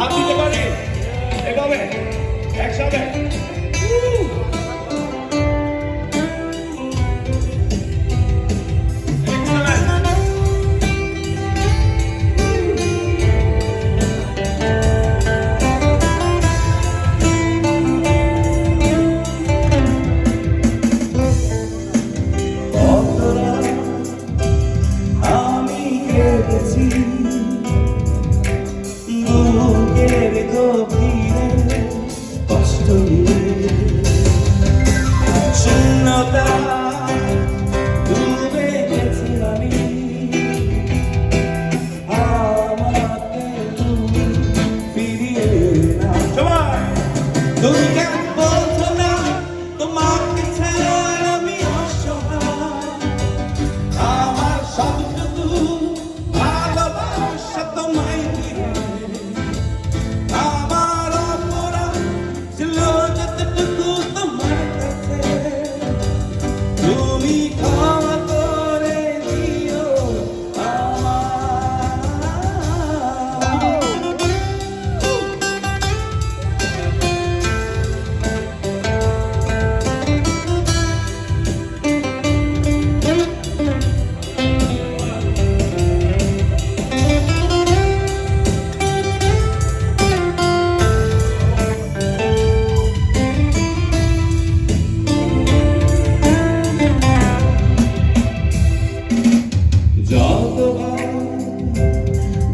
হাত দিতে পারি। এভাবে একসাথে।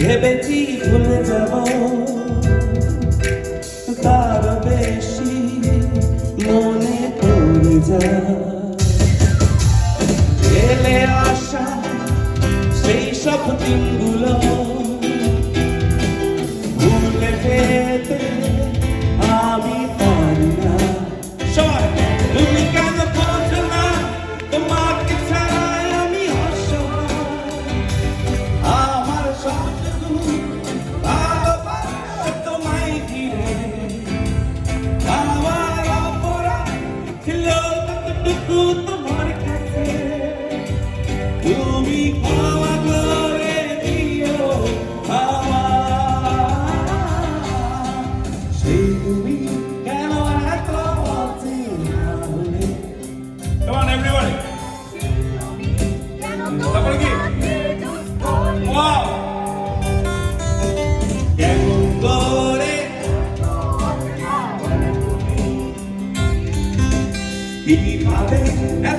ভেবেছি ভুলে যাব। তার বেশি মনে পড়ে যায়। এলে আশা সেই সব দিনগুলো You. Keep.